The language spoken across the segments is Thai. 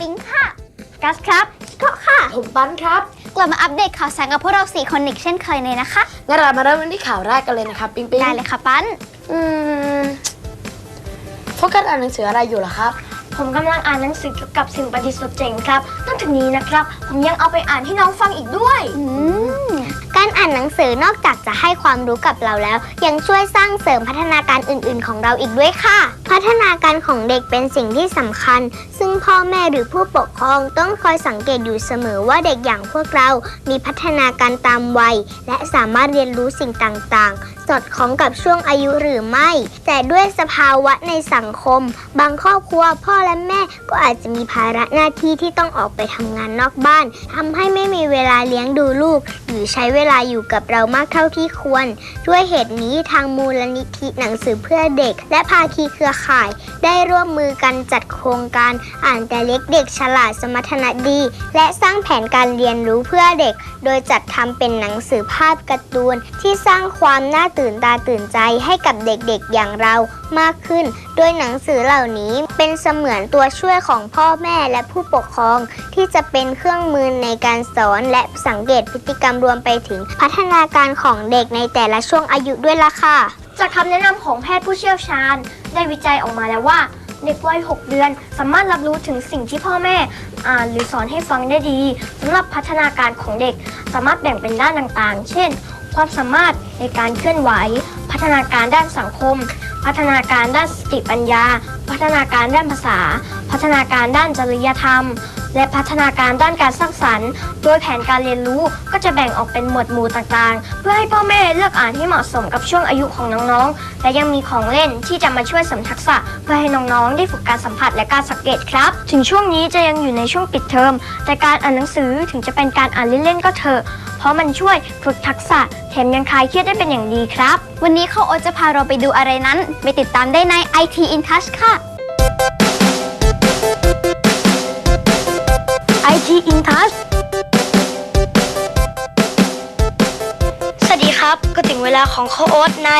ปิงค่ะ กัสครับก็ค่ะ ผมปั้นครับ กลับมาอัปเดตข่าวสารกับพวกเราสี่คนอีกเช่นเคยเลยนะคะ งั้นเรามาเริ่มกันที่ข่าวแรกกันเลยนะครับ ปิงปิงได้เลยค่ะปั้น อืมโฟกัสอ่านหนังสืออะไรอยู่เหรอครับ ผมกำลังอ่านหนังสือเกี่ยวกับสิ่งประดิษฐ์สุดเจ๋งครับนอกจากนี้นะครับ ผมยังเอาไปอ่านให้น้องฟังอีกด้วย อืมการอ่านหนังสือนอกจากจะให้ความรู้กับเราแล้ว ยังช่วยสร้างเสริมพัฒนาการอื่น ๆ ของเราอีกด้วยค่ะ พัฒนาการของเด็กเป็นสิ่งที่สำคัญ ซึ่งพ่อแม่หรือผู้ปกครองต้องคอยสังเกตอยู่เสมอว่าเด็กอย่างพวกเรา มีพัฒนาการตามวัย และสามารถเรียนรู้สิ่งต่างๆ สอดคล้องกับช่วงอายุหรือไม่ แต่ด้วยสภาวะในสังคม บางครอบครัวพ่อและแม่ก็อาจจะมีภาระหน้าที่ที่ต้องออกไปทำงานนอกบ้านทำให้ไม่มีเวลาเลี้ยงดูลูก หรือใช้เวลาอยู่กับเรามากเท่าที่ควร ด้วยเหตุนี้ทางมูลนิธิหนังสือเพื่อเด็ก และภาคีเครือข่ายไได้ร่วมมือกันจัดโครงการอ่านแต่เล็กเด็กฉลาดสมรรถนะดี และสร้างแผนการเรียนรู้เพื่อเด็ก โดยจัดทำเป็นหนังสือภาพการ์ตูน ที่สร้างความน่าตื่นตาตื่นใจให้กับเด็กๆอย่างเรามากขึ้น โดยหนังสือเหล่านี้เป็นเสมือนตัวช่วยของพ่อแม่และผู้ปกครอง ที่จะเป็นเครื่องมือในการสอนและสังเกตพฤติกรรมรวมไปถึงพัฒนาการของเด็กในแต่ละช่วงอายุด้วยล่ะค่ะ จากคำแนะนำของแพทย์ผู้เชี่ยวชาญ ได้วิจัยออกมาแล้วว่า เด็กวัย 6 เดือน สามารถรับรู้ถึงสิ่งที่พ่อแม่อ่านหรือสอนให้ฟังได้ดีสำหรับพัฒนาการของเด็กสามารถแบ่งเป็นด้านต่างๆ เช่น ความสามารถในการเคลื่อนไหว พัฒนาการด้านสังคม พัฒนาการด้านสติปัญญา พัฒนาการด้านภาษา พัฒนาการด้านจริยธรรม และพัฒนาการด้านการสร้างสรรค์ โดยแผนการเรียนรู้ก็จะแบ่งออกเป็นหมวดหมู่ต่างๆ เพื่อให้พ่อแม่เลือกอ่านให้เหมาะสมกับช่วงอายุของน้องๆ และยังมีของเล่นที่จะมาช่วยเสริมทักษะ เพื่อให้น้องๆ ได้ฝึกการสัมผัสและการสังเกตครับ ถึงช่วงนี้จะยังอยู่ในช่วงปิดเทอม แต่การอ่านหนังสือถึงจะเป็นการอ่านเล่นๆก็เถอะ เพราะมันช่วยฝึกทักษะแถมยังคลายเครียดได้เป็นอย่างดีครับ วันนี้เขาโอตจะพาเราไปดูอะไรนั้น ไปติดตามได้ใน IT in Touch ค่ะ IT in Touch สวัสดีครับก็ถึงเวลาของข้าวโอ๊ตใน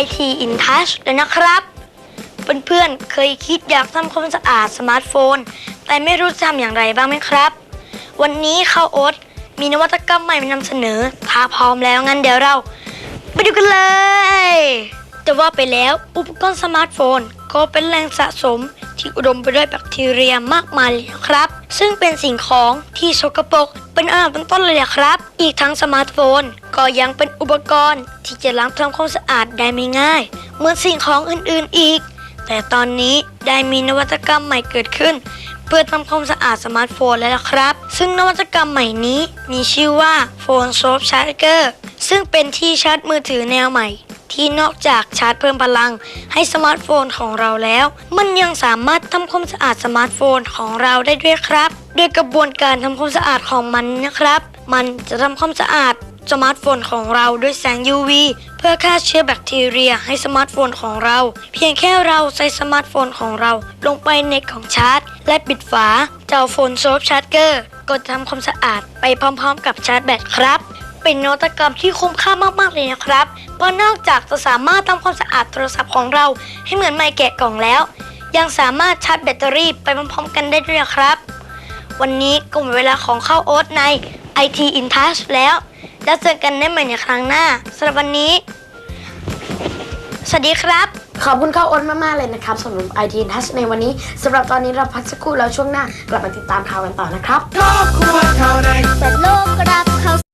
IT in Touch แล้วนะครับ เพื่อนๆ เคยคิดอยากทำความสะอาดสมาร์ทโฟน แต่ไม่รู้จะทำอย่างไรบ้างไหมครับ วันนี้ข้าวโอ๊ตมีนวัตกรรมใหม่มานำเสนอถ้าพร้อมแล้วงั้นเดี๋ยวเรา ไปดูกันเลยแต่ว่าไปแล้วอุปกรณ์สมาร์ทโฟน ก็เป็นแหล่งสะสมที่อุดมไปด้วยแบคทีเรียมากมายเลยครับ ซึ่งเป็นสิ่งของที่สกปรกเป็นอันดับต้นเลยอะครับ อีกทั้งสมาร์ทโฟน ก็ยังเป็นอุปกรณ์ ที่จะล้างทำความสะอาดได้ไม่ง่าย เหมือนสิ่งของอื่นๆอีก แต่ตอนนี้ได้มีนวัตกรรมใหม่เกิดขึ้น เพื่อทำความสะอาดสมาร์ทโฟนแล้วล่ะครับ ซึ่งนวัตกรรมใหม่นี้มีชื่อว่าโฟนโซฟชาร์เกอร์ซึ่งเป็นที่ชาร์จมือถือแนวใหม่ ที่นอกจากชาร์จเพิ่มพลังให้สมาร์ทโฟนของเราแล้ว มันยังสามารถทำความสะอาดสมาร์ทโฟนของเราได้ด้วยครับ โดยกระบวนการทำความสะอาดของมันนะครับ มันจะทำความสะอาดสมาร์ทโฟนของเราด้วยแสง UV เพื่อฆ่าเชื้อแบคทีเรียให้สมาร์ทโฟนของเรา เพียงแค่เราใส่สมาร์ทโฟนของเราลงไปในกล่องชาร์จ และปิดฝาเจ้าโฟนโซฟชาร์จเกอร์ก็ทำความสะอาดไปพร้อมๆ กับชาร์จแบตครับ เป็นนวัตกรรมที่คุ้มค่ามากๆเลยนะครับ เพราะนอกจากจะสามารถทำความสะอาดโทรศัพท์ของเราให้เหมือนไม่แกะกล่องแล้ว ยังสามารถชาร์จแบตเตอรี่ไปพร้อมๆกันได้ด้วยนะครับ วันนี้ก็หมดเวลาของข้าวโอ๊ตใน IT in Touch แล้ว แล้วเจอกันได้ใหม่ในครั้งหน้าสำหรับวันนี้ สวัสดีครับ ขอบคุณข้าวอ้นมาก ๆ เลยนะครับสำหรับ IT Touch ในวันนี้สำหรับตอนนี้เราพักสักครู่แล้วช่วงหน้ากลับมาติดตามข่าวกันต่อนะครับ ครอบครัวข่